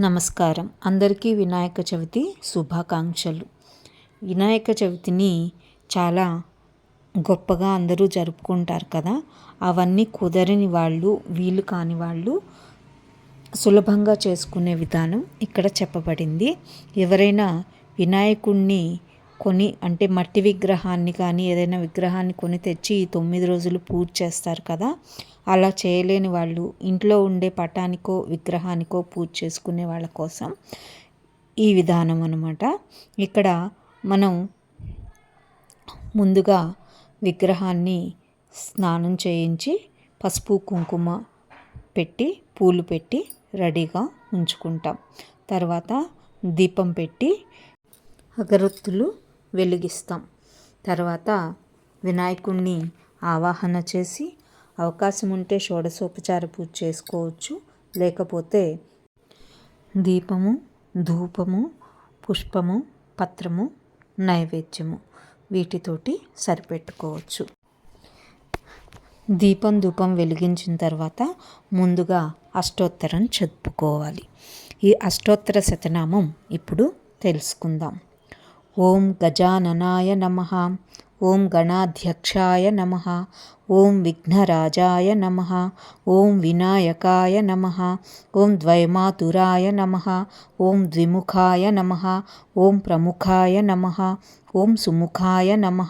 నమస్కారం. అందరికీ వినాయక చవితి శుభాకాంక్షలు. వినాయక చవితిని చాలా గొప్పగా అందరూ జరుపుకుంటారు కదా. అవన్నీ కుదరని వాళ్ళు వీలు కాని వాళ్ళు సులభంగా చేసుకునే విధానం ఇక్కడ చెప్పబడింది. ఎవరైనా వినాయకుణ్ణి కొని అంటే మట్టి విగ్రహాన్ని కానీ ఏదైనా విగ్రహాన్ని కొని తెచ్చి ఈ తొమ్మిది రోజులు పూజ చేస్తారు కదా. అలా చేయలేని వాళ్ళు ఇంట్లో ఉండే పటానికో విగ్రహానికో పూజ చేసుకునే వాళ్ళ కోసం ఈ విధానం అనమాట ఇక్కడ మనం ముందుగా విగ్రహాన్ని స్నానం చేయించి పసుపు కుంకుమ పెట్టి పూలు పెట్టి రెడీగా ఉంచుకుంటాం. తర్వాత దీపం పెట్టి అగరొత్తులు వెలిగిస్తాం. తర్వాత వినాయకుణ్ణి ఆవాహన చేసి అవకాశం ఉంటే షోడశోపచార పూజ చేసుకోవచ్చు. లేకపోతే దీపము ధూపము పుష్పము పత్రము నైవేద్యము వీటితోటి సరిపెట్టుకోవచ్చు. దీపం ధూపం వెలిగించిన తర్వాత ముందుగా అష్టోత్తరం చెప్పుకోవాలి ఈ అష్టోత్తర శతనామం ఇప్పుడు తెలుసుకుందాం. ఓం గజాననాయ నమ ఓం గణాధ్యక్షాయ నమ ఓం విఘ్నరాజాయ నమ ఓం వినాయకాయ నమ ఓం ద్వైమాతురాయ నమ ఓం ద్విముఖాయ నమ ఓం ప్రముఖాయ నమ ఓం సుముఖాయ నమ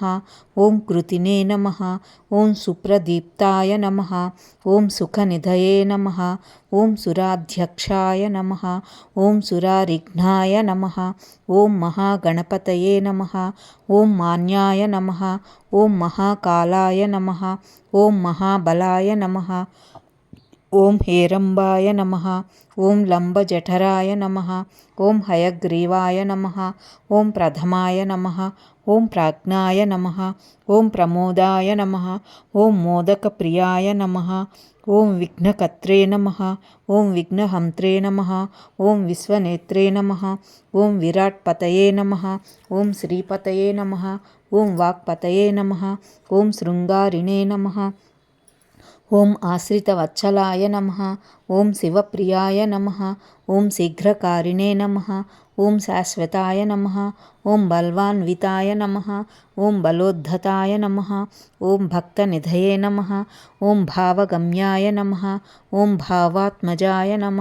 ఓం కృతినే నమ ఓం సుప్రదీప్తాయ నమ ఓం సుఖనిధయే నమ ఓం సురాధ్యక్షాయ నమ ఓం సురారిఘ్నాయ నమ ఓం మహాగణపతయే నమ ఓం మాన్యాయ నమ ఓం మహాకాలాయ నమ ఓం మహాబలాయ నమ ఓం హేరంబాయ నమ ఓం లంబజఠరాయ నమ ఓం హయగ్రీవాయ నమ ఓం ప్రథమాయ నమ ఓం ప్రాజ్ఞాయ నమ ఓం ప్రమోదాయ నమ ఓం మోదక ప్రియాయ నమ ఓం విఘ్నకత్రే నమ ఓం విఘ్నహంత్రే నమ ఓం విశ్వనేత్రే నమ ఓం విరాట్పతయే నమ ఓం శ్రీపతయే నమ ఓం వాక్పతయే నమ ఓం శృంగారిణే నమ ఓం ఆశ్రితవత్సలాయ నమ ఓం శివప్రియాయ నమ ఓం శీఘ్రకారిణే నమ ఓం శాశ్వతాయ నమ ఓం బల్వాన్వితాయ నమ ఓం బలోద్ధతాయ నమ ఓం భక్తనిధయే నమ ఓం భావగమ్యాయ నమ ఓం భావాత్మజాయ నమ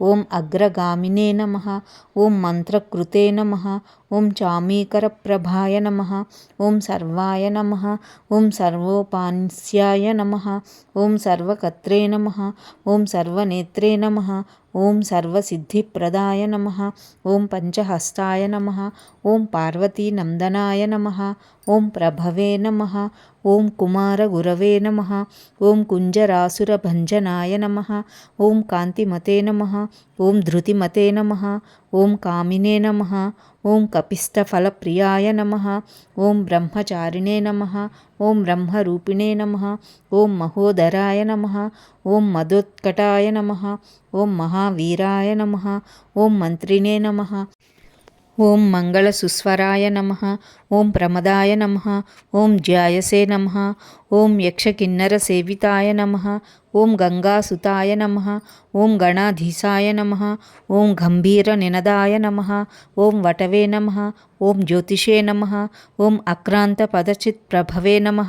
ఓం అగ్రగామినే నమ ఓం మంత్రకృతే నమ ఓం చామీకరప్రభాయ నమ ఓం సర్వాయ నమ ఓం సర్వోపాన్స్యాయ నమ ఓం సర్వకర్త్రే నమ ఓం సర్వనేత్రే నమ ఓం సర్వసిద్ధిప్రదాయ నమ. ఓం పంచహస్తాయ నమ. ఓం పార్వతీనందనాయ నమ. ఓం ప్రభవే నమ ఓం కుమారగురవే నమ ఓం కుంజరాసురభంజనాయ నమ ఓం కాంతిమతే నమ ఓం ధృతిమతే నమ ఓం కామినే నమ ఓం కపిస్థఫలప్రియాయ నమ ఓం బ్రహ్మచారిణే నమ ఓం బ్రహ్మరూపిణే నమ ఓం మహోదరాయ నమ ఓం మధోత్కటాయ నమ ఓం మహావీరాయ నమ ఓం మంత్రినే నమ ఓం మంగళ సుస్వరాయ నమ ఓం ప్రమదాయ నమ ఓం జ్యాయసే నమ ఓం యక్షకిన్నర సేవితాయ నమ ఓం గంగాసుతాయ నమ ఓం గణాధీశాయ నమ ఓం గంభీర నినదాయ నమ ఓం వటవే నమ ఓం జ్యోతిషే నమ ఓం అక్రాంత పదచిత్ ప్రభవే నమ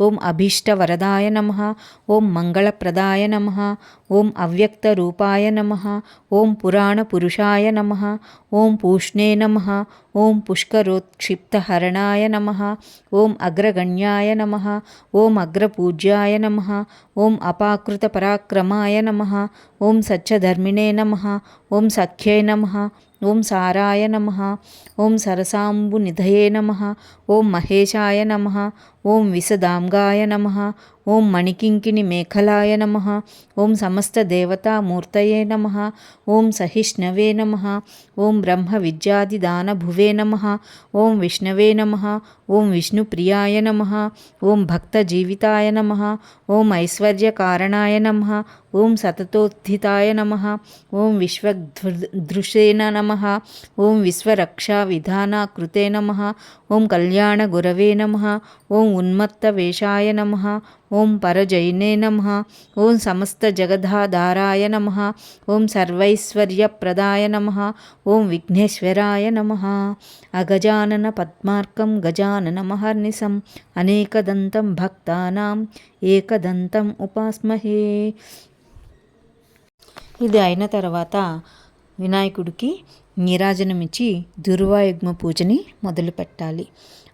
ఓం అభీష్టవరదాయ నమ ఓం మంగళప్రదాయ నమ ఓం అవ్యక్తరూపాయ నమ ఓం పురాణపురుషాయ నమ ఓం పూష్ణే నమ ఓం పుష్కరోత్క్షిప్తహరణాయ నమ ఓం అగ్రపూజ్యాయ నమ ఓం అపాకృత పరాక్రమాయ నమ ఓం సత్యధర్మిణే నమ ఓం సఖ్యే నమ ఓం సారాయ నమ ఓం సరసాంబు నిధయే నమ ఓం మహేశాయ నమ ఓం విశదాంగాయ నమ ఓం మణికింకిని మేఖలాయ నమ ఓం సమస్త దేవతామూర్తయే నమ ఓం సహిష్ణవే నమ ఓం బ్రహ్మ విద్యాదిదానభువే నమ ఓం విష్ణవే నమ ఓం విష్ణుప్రియాయ నమ ఓం భక్తజీవితాయ నమ ఓం ఐశ్వర్యకారణాయ నమ ఓం సతతోత్థితాయ నమ ఓం విశ్వదృశేన నమ ఓం విశ్వరక్షా విధాన కృతే నమ ఓం కళ్యాణ గురవే నమ ఓం ఉన్మత్త వేషాయ నమ. ఓం పరజైనే నమ. ఓం సమస్త జగదాధారాయ నమ. ఓం సర్వైశ్వర్యప్రదాయ నమ. ఓం విఘ్నేశ్వరాయ నమ. అగజానన పద్మార్కం గజాననమహర్నిశం అనేకదంతం భక్తానాం ఏకదంతం ఉపాస్మహే. ఇది అయిన తర్వాత వినాయకుడికి నీరాజనమిచ్చి దుర్వాయుగ్మ పూజని మొదలు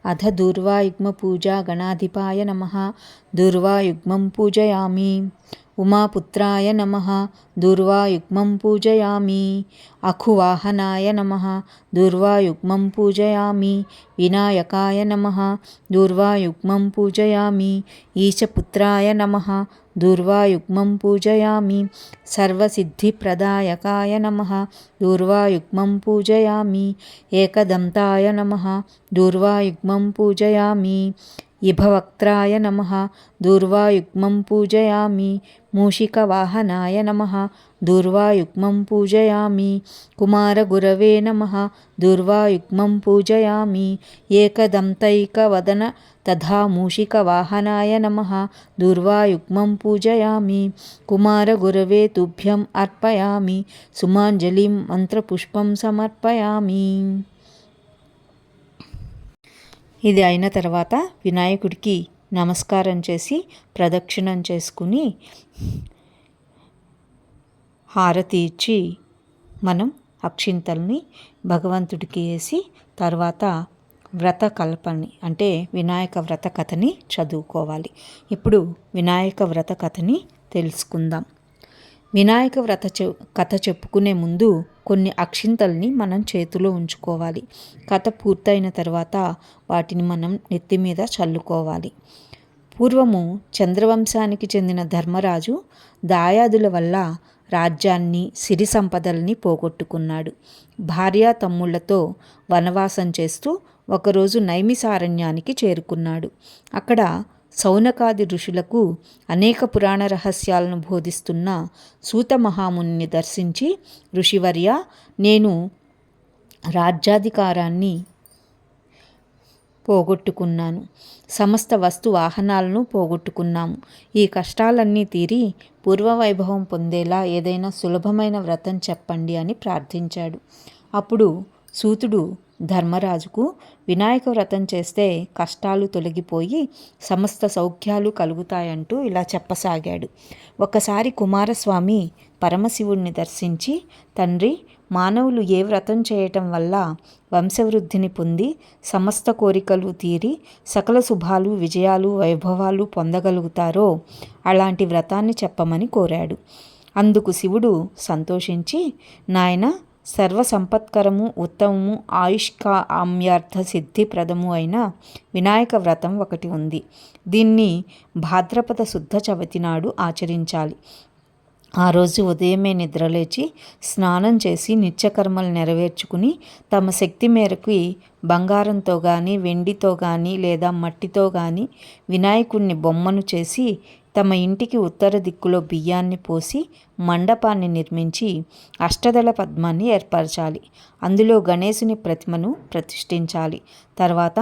పెట్టాలి అధ దుర్వాయుగ్మ పూజ గణాధిపాయ నమ. దూర్వాయుగ్మం పూజయామి. ఉమాపుత్రాయ నమ దుర్వాయుగ్మం పూజయామి అఖువాహనాయ నమ దుర్వాయుగ్మం పూజయామి వినాయకాయ నమ దుర్వాయుగ్మం పూజయామి ఈశపుత్రాయ నమ దూర్వాయుగ్మం పూజయామి సర్వసిద్ధిప్రదాయకాయ నమ దూర్వాయుగ్మం పూజయామి ఏకదంతాయ నమ దూర్వాయుగ్మం పూజయామి ఇభవక్త్రాయ నమ దూర్వాయుగ్మం పూజయామి మూషికవాహనాయ నమ దూర్వాయుగ్మం పూజయామి కుమారగురవే నమ దూర్వాయుగ్మం పూజయామి ఏకదంతైకవదన తథా మూషికవాహనాయ నమ దూర్వాయుగ్మం పూజయామి కుమారగురవే తుభ్యం అర్పయామి సుమాంజలిం మంత్రపుష్పం సమర్పయామి ఇది అయిన తర్వాత వినాయకుడికి నమస్కారం చేసి ప్రదక్షిణం చేసుకుని హారతి ఇచ్చి మనం అక్షింతల్ని భగవంతుడికి వేసి తర్వాత వ్రత కల్పని అంటే వినాయక వ్రత కథని చదువుకోవాలి. ఇప్పుడు వినాయక వ్రత కథని తెలుసుకుందాం. వినాయక వ్రత చె కథ చెప్పుకునే ముందు కొన్ని అక్షింతల్ని మనం చేతిలో ఉంచుకోవాలి. కథ పూర్తయిన తర్వాత వాటిని మనం నెత్తి మీద చల్లుకోవాలి. పూర్వము చంద్రవంశానికి చెందిన ధర్మరాజు దాయాదుల వల్ల రాజ్యాన్ని సిరి సంపదల్ని పోగొట్టుకున్నాడు. భార్యా తమ్ముళ్ళతో వనవాసం చేస్తూ ఒకరోజు నైమిసారణ్యానికి చేరుకున్నాడు. అక్కడ సౌనకాది ఋషులకు అనేక పురాణ రహస్యాలను బోధిస్తున్న సూత మహాముని దర్శించి ఋషివర్య నేను రాజ్యాధికారాన్ని పోగొట్టుకున్నాను. సమస్త వస్తు వాహనాలను పోగొట్టుకున్నాము. ఈ కష్టాలన్నీ తీరి పూర్వవైభవం పొందేలా ఏదైనా సులభమైన వ్రతం చెప్పండి అని ప్రార్థించాడు. అప్పుడు సూతుడు ధర్మరాజుకు వినాయక వ్రతం చేస్తే కష్టాలు తొలగిపోయి సమస్త సౌఖ్యాలు కలుగుతాయంటూ ఇలా చెప్పసాగాడు. ఒకసారి కుమారస్వామి పరమశివుణ్ణి దర్శించి తండ్రి మానవులు ఏ వ్రతం చేయటం వల్ల వంశవృద్ధిని పొంది సమస్త కోరికలు తీరి సకల శుభాలు విజయాలు వైభవాలు పొందగలుగుతారో అలాంటి వ్రతాన్ని చెప్పమని కోరాడు. అందుకు శివుడు సంతోషించి నాయన సర్వసంపత్కరము ఉత్తమము ఆయుష్కామ్యార్థ సిద్ధిప్రదము అయిన వినాయక వ్రతం ఒకటి ఉంది. దీన్ని భాద్రపద శుద్ధ చవితి నాడు ఆచరించాలి. ఆ రోజు ఉదయమే నిద్రలేచి స్నానం చేసి నిత్యకర్మలు నెరవేర్చుకుని తమ శక్తి మేరకు బంగారంతో కానీ వెండితో కానీ లేదా మట్టితో కానీ వినాయకుడిని బొమ్మను చేసి తమ ఇంటికి ఉత్తర దిక్కులో బియ్యాన్ని పోసి మండపాన్ని నిర్మించి అష్టదళ పద్మాన్ని ఏర్పరచాలి. అందులో గణేశుని ప్రతిమను ప్రతిష్ఠించాలి. తర్వాత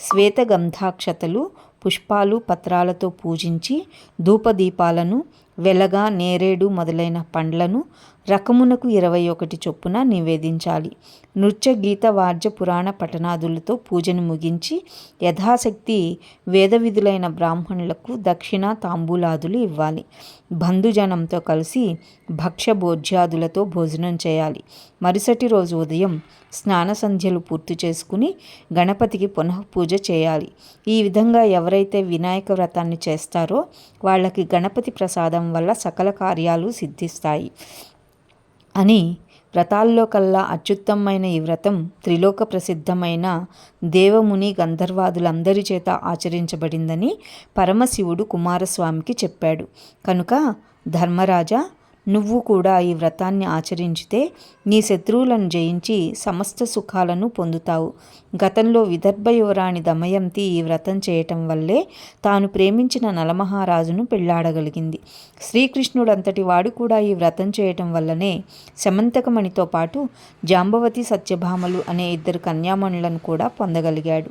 శ్వేత గంధాక్షతలు పుష్పాలు పత్రాలతో పూజించి ధూపదీపాలను వెలగ నేరేడు మొదలైన పండ్లను రకమునకు ఇరవై ఒకటి చొప్పున నివేదించాలి. నృత్య గీత వాద్య పురాణ పఠనాదులతో పూజను ముగించి యథాశక్తి వేద విధులైన బ్రాహ్మణులకు దక్షిణ తాంబూలాదులు ఇవ్వాలి. బంధుజనంతో కలిసి భక్ష్య భోజ్యాదులతో భోజనం చేయాలి. మరుసటి రోజు ఉదయం స్నాన సంధ్యలు పూర్తి చేసుకుని గణపతికి పునః పూజ చేయాలి. ఈ విధంగా ఎవరైతే వినాయక వ్రతాన్ని చేస్తారో వాళ్ళకి గణపతి ప్రసాదం వల్ల సకల కార్యాలు సిద్ధిస్తాయి. అని వ్రతాల్లో కల్లా అత్యుత్తమైన ఈ వ్రతం త్రిలోక ప్రసిద్ధమైన దేవముని గంధర్వాదులందరి చేత ఆచరించబడిందని పరమశివుడు కుమారస్వామికి చెప్పాడు. కనుక ధర్మరాజా నువ్వు కూడా ఈ వ్రతాన్ని ఆచరించితే నీ శత్రువులను జయించి సమస్త సుఖాలను పొందుతావు. గతంలో విదర్భ యువరాణి దమయంతి ఈ వ్రతం చేయటం వల్లే తాను ప్రేమించిన నలమహారాజును పెళ్ళాడగలిగింది. శ్రీకృష్ణుడంతటి వాడు కూడా ఈ వ్రతం చేయటం వల్లనే శమంతకమణితో పాటు జాంబవతి సత్యభామలు అనే ఇద్దరు కన్యామణులను కూడా పొందగలిగాడు.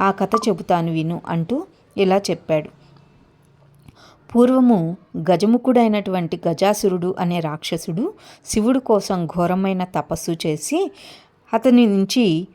ఆ కథ చెబుతాను విను అంటూ ఇలా చెప్పాడు. పూర్వము గజముఖుడైనటువంటి గజాసురుడు అనే రాక్షసుడు శివుడు కోసం ఘోరమైన తపస్సు చేసి అతని నుంచి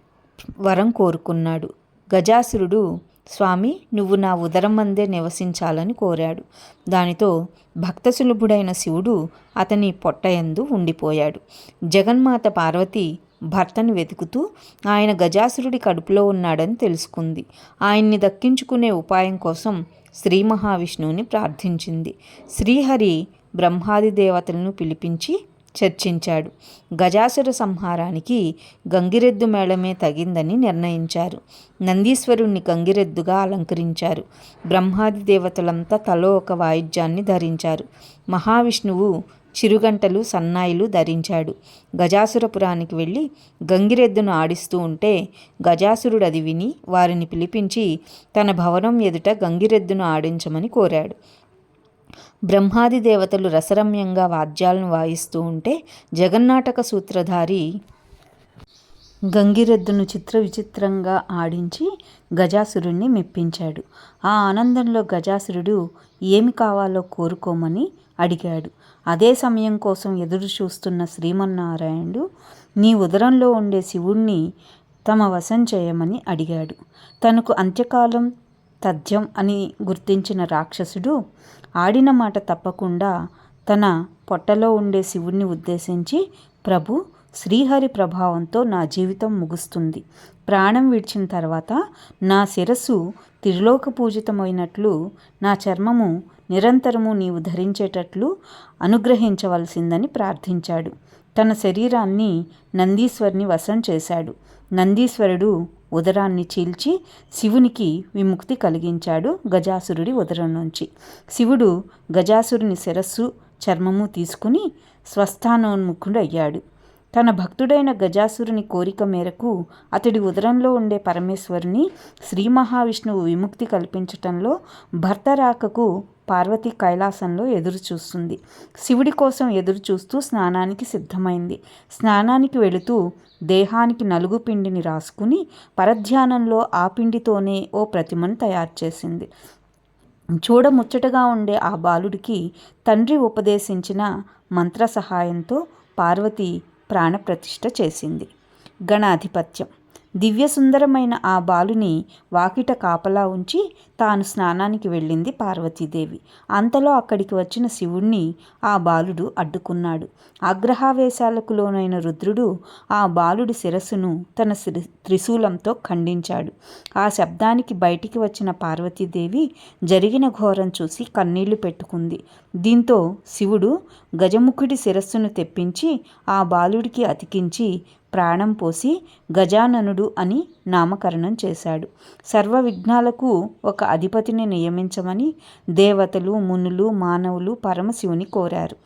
వరం కోరుకున్నాడు. గజాసురుడు స్వామి నువ్వు నా ఉదరం మందే నివసించాలని కోరాడు. దానితో భక్తసులభుడైన శివుడు అతని పొట్టయందు ఉండిపోయాడు. జగన్మాత పార్వతి భర్తను వెతుకుతూ ఆయన గజాసురుడి కడుపులో ఉన్నాడని తెలుసుకుంది. ఆయన్ని దక్కించుకునే ఉపాయం కోసం శ్రీ మహావిష్ణువుని ప్రార్థించింది. శ్రీహరి బ్రహ్మాది దేవతలను పిలిపించి చర్చించాడు. గజాసుర సంహారానికి గంగిరెద్దు మేళమే తగిందని నిర్ణయించారు. నందీశ్వరుణ్ణి గంగిరెద్దుగా అలంకరించారు. బ్రహ్మాది దేవతలంతా తలో ఒక వాయిద్యాన్ని ధరించారు. మహావిష్ణువు చిరుగంటలు సన్నాయిలు ధరించాడు. గజాసురపురానికి వెళ్ళి గంగిరెద్దును ఆడిస్తూ ఉంటే గజాసురుడు అది విని వారిని పిలిపించి తన భవనం ఎదుట గంగిరెద్దును ఆడించమని కోరాడు. బ్రహ్మాది దేవతలు రసరమ్యంగా వాద్యాలను వాయిస్తూ ఉంటే జగన్నాటక సూత్రధారి గంగిరెద్దును చిత్ర విచిత్రంగా ఆడించి గజాసురుణ్ణి మెప్పించాడు. ఆ ఆనందంలో గజాసురుడు ఏమి కావాలో కోరుకోమని అడిగాడు. అదే సమయం కోసం ఎదురు చూస్తున్న శ్రీమన్నారాయణుడు నీ ఉదరంలో ఉండే శివుణ్ణి తమ వశం చేయమని అడిగాడు. తనకు అంత్యకాలం తథ్యం అని గుర్తించిన రాక్షసుడు ఆడిన మాట తప్పకుండా తన పొట్టలో ఉండే శివుణ్ణి ఉద్దేశించి ప్రభు శ్రీహరి ప్రభావంతో నా జీవితం ముగుస్తుంది. ప్రాణం విడిచిన తర్వాత నా శిరస్సు త్రిలోక పూజితమైనట్లు నా చర్మము నిరంతరము నీవు ధరించేటట్లు అనుగ్రహించవలసిందని ప్రార్థించాడు. తన శరీరాన్ని నందీశ్వరుని వశం చేశాడు. నందీశ్వరుడు ఉదరాన్ని చీల్చి శివునికి విముక్తి కలిగించాడు గజాసురుడి ఉదరం నుంచి. శివుడు గజాసురుని శిరస్సు చర్మము తీసుకుని స్వస్థానోన్ముఖుడు అయ్యాడు తన భక్తుడైన గజాసురుని కోరిక మేరకు అతడి ఉదరంలో ఉండే పరమేశ్వరుని శ్రీ మహావిష్ణువు విముక్తి కల్పించటంలో భర్త రాకకు పార్వతి కైలాసంలో ఎదురు చూస్తుంది శివుడి కోసం ఎదురు చూస్తూ స్నానానికి సిద్ధమైంది. స్నానానికి వెళుతూ దేహానికి నలుగు పిండిని రాసుకుని పరధ్యానంలో ఆ పిండితోనే ఓ ప్రతిమను తయారు చేసింది. చూడముచ్చటగా ఉండే ఆ బాలుడికి తండ్రి ఉపదేశించిన మంత్ర సహాయంతో పార్వతి ప్రాణప్రతిష్ఠ చేసింది. గణాధిపత్యం. దివ్యసుందరమైన ఆ బాలుని వాకిట కాపలా ఉంచి తాను స్నానానికి వెళ్ళింది పార్వతీదేవి. అంతలో అక్కడికి వచ్చిన శివుణ్ణి ఆ బాలుడు అడ్డుకున్నాడు. ఆగ్రహావేశాలకు లోనైన రుద్రుడు ఆ బాలుడి శిరస్సును తన త్రిశూలంతో ఖండించాడు. ఆ శబ్దానికి బయటికి వచ్చిన పార్వతీదేవి జరిగిన ఘోరం చూసి కన్నీళ్ళు పెట్టుకుంది. దీంతో శివుడు గజముఖుడి శిరస్సును తెప్పించి ఆ బాలుడికి అతికించి ప్రాణం పోసి గజాననుడు అని నామకరణం చేశాడు. సర్వ విఘ్నాలకు ఒక అధిపతిని నియమించమని దేవతలు మునులు మానవులు పరమశివుని కోరారు.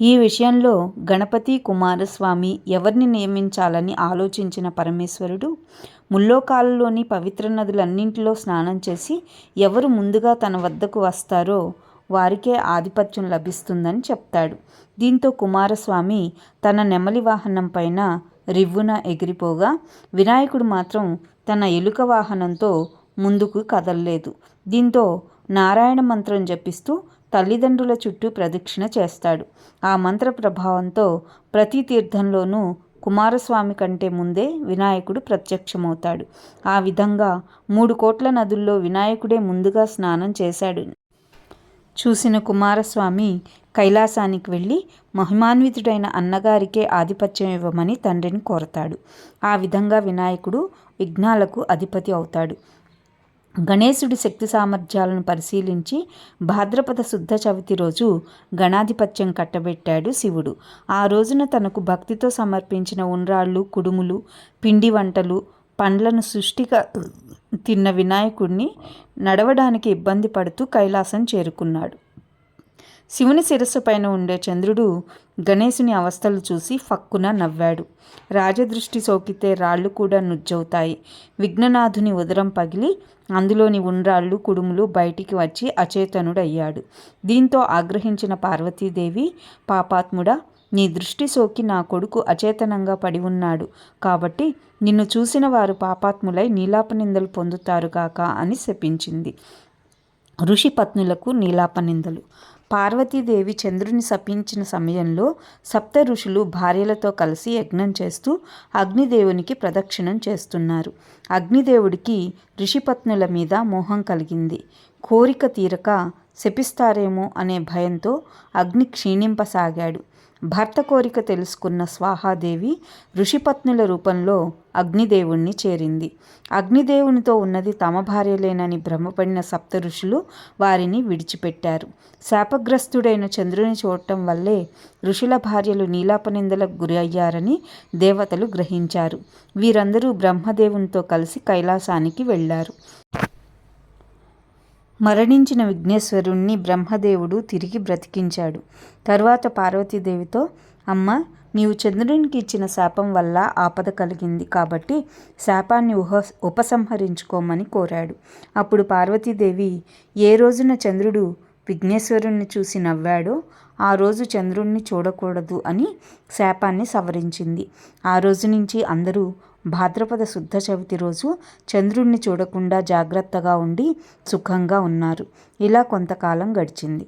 ఈ విషయంలో గణపతి కుమారస్వామి ఎవరిని నియమించాలని ఆలోచించిన పరమేశ్వరుడు ముల్లోకాలలోని పవిత్ర నదులన్నింటిలో స్నానం చేసి ఎవరు ముందుగా తన వద్దకు వస్తారో వారికే ఆధిపత్యం లభిస్తుందని చెప్తాడు. దీంతో కుమారస్వామి తన నెమలి వాహనం పైన రివ్వున ఎగిరిపోగా వినాయకుడు మాత్రం తన ఎలుక వాహనంతో ముందుకు కదలలేదు. దీంతో నారాయణ మంత్రం జపిస్తూ తల్లిదండ్రుల చుట్టూ ప్రదక్షిణ చేస్తాడు. ఆ మంత్ర ప్రభావంతో ప్రతి తీర్థంలోనూ కుమారస్వామి కంటే ముందే వినాయకుడు ప్రత్యక్షమవుతాడు. ఆ విధంగా మూడు కోట్ల నదుల్లో వినాయకుడే ముందుగా స్నానం చేశాడు. చూసిన కుమారస్వామి కైలాసానికి వెళ్ళి మహిమాన్వితుడైన అన్నగారికే ఆధిపత్యం ఇవ్వమని తండ్రిని కోరతాడు. ఆ విధంగా వినాయకుడు విఘ్నాలకు అధిపతి అవుతాడు. గణేశుడి శక్తి సామర్థ్యాలను పరిశీలించి భాద్రపద శుద్ధ చవితి రోజు గణాధిపత్యం కట్టబెట్టాడు శివుడు. ఆ రోజున తనకు భక్తితో సమర్పించిన ఉండ్రాళ్ళు కుడుములు పిండి వంటలు పండ్లను సృష్టిగా తిన్న వినాయకుడిని నడవడానికి ఇబ్బంది పడుతూ కైలాసం చేరుకున్నాడు. శివుని శిరస్సు పైన ఉండే చంద్రుడు గణేశుని అవస్థలు చూసి ఫక్కున నవ్వాడు. రాజదృష్టి సోకితే రాళ్ళు కూడా నుజ్జవుతాయి. విఘ్ననాథుని ఉదరం పగిలి అందులోని ఉండ్రాళ్ళు కుడుములు బయటికి వచ్చి అచేతనుడయ్యాడు. దీంతో ఆగ్రహించిన పార్వతీదేవి పాపాత్ముడా నీ దృష్టి సోకి నా కొడుకు అచేతనంగా పడి ఉన్నాడు. కాబట్టి నిన్ను చూసిన వారు పాపాత్ములై నీలాపనిందలు పొందుతారు కాక అని శపించింది. ఋషి పత్నులకు నీలాపనిందలు పార్వతీదేవి చంద్రుని శపించిన సమయంలో సప్త ఋషులు భార్యలతో కలిసి యజ్ఞం చేస్తూ అగ్నిదేవునికి ప్రదక్షిణం చేస్తున్నారు. అగ్నిదేవుడికి ఋషిపత్నుల మీద మోహం కలిగింది. కోరిక తీరక శపిస్తారేమో అనే భయంతో అగ్ని క్షీణింపసాగాడు. భర్త కోరిక తెలుసుకున్న స్వాహాదేవి ఋషిపత్నుల రూపంలో అగ్నిదేవుణ్ణి చేరింది. అగ్నిదేవునితో ఉన్నది తమ భార్యలేనని భ్రమపడిన సప్త ఋషులు వారిని విడిచిపెట్టారు. శాపగ్రస్తుడైన చంద్రుని చూడటం వల్లే ఋషుల భార్యలు నీలాపనిందలకు గురి అయ్యారని దేవతలు గ్రహించారు. వీరందరూ బ్రహ్మదేవునితో కలిసి కైలాసానికి వెళ్ళారు. మరణించిన విఘ్నేశ్వరుణ్ణి బ్రహ్మదేవుడు తిరిగి బ్రతికించాడు. తర్వాత పార్వతీదేవితో అమ్మ నీవు చంద్రునికి ఇచ్చిన శాపం వల్ల ఆపద కలిగింది కాబట్టి శాపాన్ని ఉహ ఉపసంహరించుకోమని కోరాడు. అప్పుడు పార్వతీదేవి ఏ రోజున చంద్రుడు విఘ్నేశ్వరుణ్ణి చూసి నవ్వాడో ఆ రోజు చంద్రుణ్ణి చూడకూడదు అని శాపాన్ని సవరించింది. ఆ రోజు నుంచి అందరూ భాద్రపద శుద్ధ చవితి రోజు చంద్రుణ్ణి చూడకుండా జాగ్రత్తగా ఉండి సుఖంగా ఉన్నారు. ఇలా కొంతకాలం గడిచింది.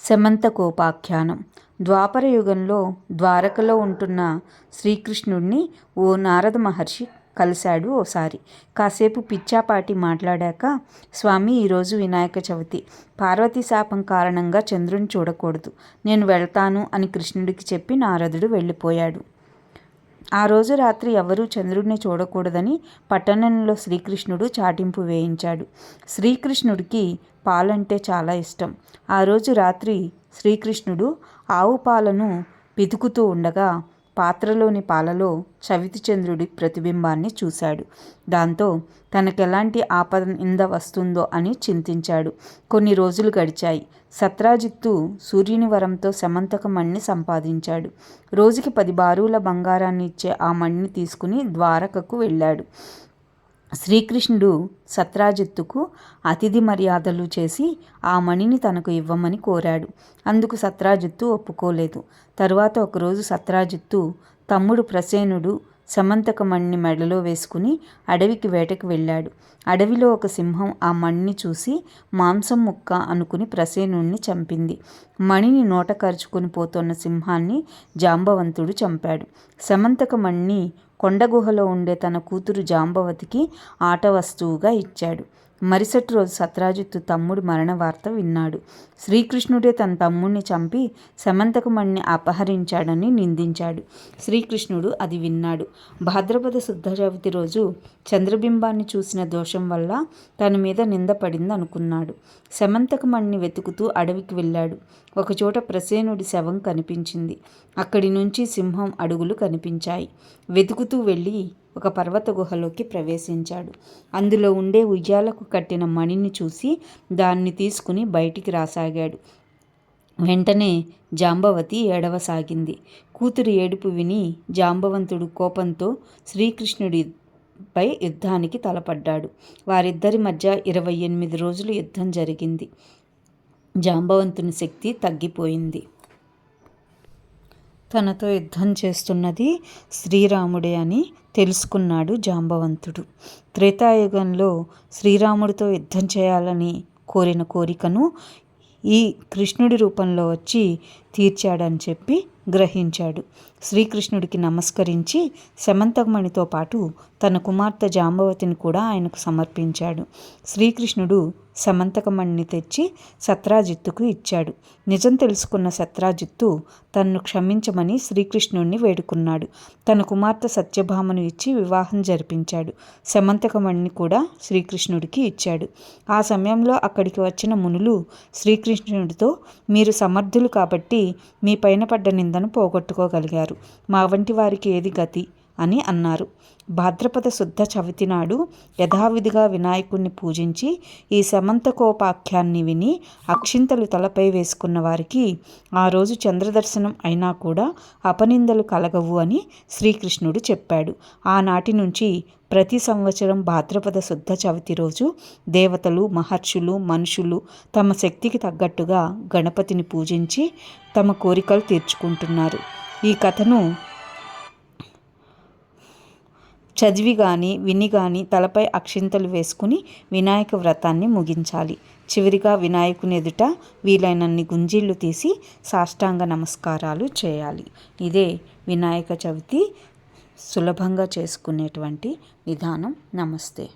సమంతకోపాఖ్యానం ద్వాపర యుగంలో ద్వారకలో ఉంటున్న శ్రీకృష్ణుడిని ఓ నారద మహర్షి కలిశాడు ఓసారి. కాసేపు పిచ్చాపాటి మాట్లాడాక స్వామి ఈరోజు వినాయక చవితి. పార్వతీ శాపం కారణంగా చంద్రుని చూడకూడదు. నేను వెళ్తాను అని కృష్ణుడికి చెప్పి నారదుడు వెళ్ళిపోయాడు. ఆ రోజు రాత్రి ఎవరూ చంద్రుడిని చూడకూడదని పట్టణంలో శ్రీకృష్ణుడు చాటింపు వేయించాడు. శ్రీకృష్ణుడికి పాలంటే చాలా ఇష్టం. ఆ రోజు రాత్రి శ్రీకృష్ణుడు ఆవు పాలను పితుకుతూ ఉండగా పాత్రలోని పాలలో చవితిచంద్రుడి ప్రతిబింబాన్ని చూశాడు. దాంతో తనకెలాంటి ఆపద నింద వస్తుందో అని చింతించాడు. కొన్ని రోజులు గడిచాయి. సత్రాజిత్తు సూర్యుని వరంతో సమంతక మణిని సంపాదించాడు. రోజుకి పది బారుల బంగారాన్ని ఇచ్చే ఆ మణిని తీసుకుని ద్వారకకు వెళ్ళాడు. శ్రీకృష్ణుడు సత్రాజిత్తుకు అతిథి మర్యాదలు చేసి ఆ మణిని తనకు ఇవ్వమని కోరాడు. అందుకు సత్రాజిత్తు ఒప్పుకోలేదు. తరువాత ఒకరోజు సత్రాజిత్తు తమ్ముడు ప్రసేనుడు సమంతక మణిని మెడలో వేసుకుని అడవికి వేటకు వెళ్ళాడు. అడవిలో ఒక సింహం ఆ మణిని చూసి మాంసం ముక్క అనుకుని ప్రసేనుణ్ణి చంపింది. మణిని నోట కరుచుకొని పోతున్న సింహాన్ని జాంబవంతుడు చంపాడు. సమంతక మణిని కొండగుహలో ఉండే తన కూతురు జాంబవతికి ఆట వస్తువుగా ఇచ్చాడు. మరుసటి రోజు సత్రాజిత్తు తమ్ముడి మరణ వార్త విన్నాడు. శ్రీకృష్ణుడే తన తమ్ముడిని చంపి సమంతకమణ్ణి అపహరించాడని నిందించాడు. శ్రీకృష్ణుడు అది విన్నాడు. భాద్రపద శుద్ధ చవితి రోజు చంద్రబింబాన్ని చూసిన దోషం వల్ల తన మీద నింద పడింది అనుకున్నాడు. సమంతకమణ్ణి వెతుకుతూ అడవికి వెళ్ళాడు. ఒకచోట ప్రసేనుడి శవం కనిపించింది. అక్కడి నుంచి సింహం అడుగులు కనిపించాయి. వెతుకుతూ వెళ్ళి ఒక పర్వత గుహలోకి ప్రవేశించాడు. అందులో ఉండే ఉయ్యాలకు కట్టిన మణిని చూసి దాన్ని తీసుకుని బయటికి రాసాగాడు. వెంటనే జాంబవతి ఏడవసాగింది. కూతురు ఏడుపు విని జాంబవంతుడు కోపంతో శ్రీకృష్ణుడి పై యుద్ధానికి తలపడ్డాడు. వారిద్దరి మధ్య ఇరవై ఎనిమిది రోజులు యుద్ధం జరిగింది. జాంబవంతుని శక్తి తగ్గిపోయింది. తనతో యుద్ధం చేస్తున్నది శ్రీరాముడే అని తెలుసుకున్నాడు జాంబవంతుడు. త్రేతాయుగంలో శ్రీరాముడితో యుద్ధం చేయాలని కోరిన కోరికను ఈ కృష్ణుడి రూపంలో వచ్చి తీర్చాడని చెప్పి గ్రహించాడు. శ్రీకృష్ణుడికి నమస్కరించి శమంతకమణితో పాటు తన కుమార్తె జాంబవతిని కూడా ఆయనకు సమర్పించాడు. శ్రీకృష్ణుడు సమంతకమణిని తెచ్చి సత్రాజిత్తుకు ఇచ్చాడు. నిజం తెలుసుకున్న సత్రాజిత్తు తన్ను క్షమించమని శ్రీకృష్ణుణ్ణి వేడుకున్నాడు. తన కుమార్తె సత్యభామను ఇచ్చి వివాహం జరిపించాడు. సమంతకమణిని కూడా శ్రీకృష్ణుడికి ఇచ్చాడు. ఆ సమయంలో అక్కడికి వచ్చిన మునులు శ్రీకృష్ణుడితో మీరు సమర్థులు కాబట్టి మీ పైన పడ్డ నింద నిందను పోగొట్టుకోగలిగారు. మా వంటి వారికి ఏది గతి? అని అన్నారు. భాద్రపద శుద్ధ చవితి నాడు యథావిధిగా వినాయకుణ్ణి పూజించి ఈ సమంతకోపాఖ్యాన్ని విని అక్షింతలు తలపై వేసుకున్న వారికి ఆ రోజు చంద్రదర్శనం అయినా కూడా అపనిందలు కలగవు అని శ్రీకృష్ణుడు చెప్పాడు. ఆనాటి నుంచి ప్రతి సంవత్సరం భాద్రపద శుద్ధ చవితి రోజు దేవతలు మహర్షులు మనుషులు తమ శక్తికి తగ్గట్టుగా గణపతిని పూజించి తమ కోరికలు తీర్చుకుంటున్నారు. ఈ కథను చదివి కానీ విని కానీ తలపై అక్షింతలు వేసుకుని వినాయక వ్రతాన్ని ముగించాలి. చివరిగా వినాయకుని ఎదుట వీలైనన్ని గుంజీళ్ళు తీసి సాష్టాంగ నమస్కారాలు చేయాలి. ఇదే వినాయక చవితి సులభంగా చేసుకునేటువంటి విధానం. నమస్తే.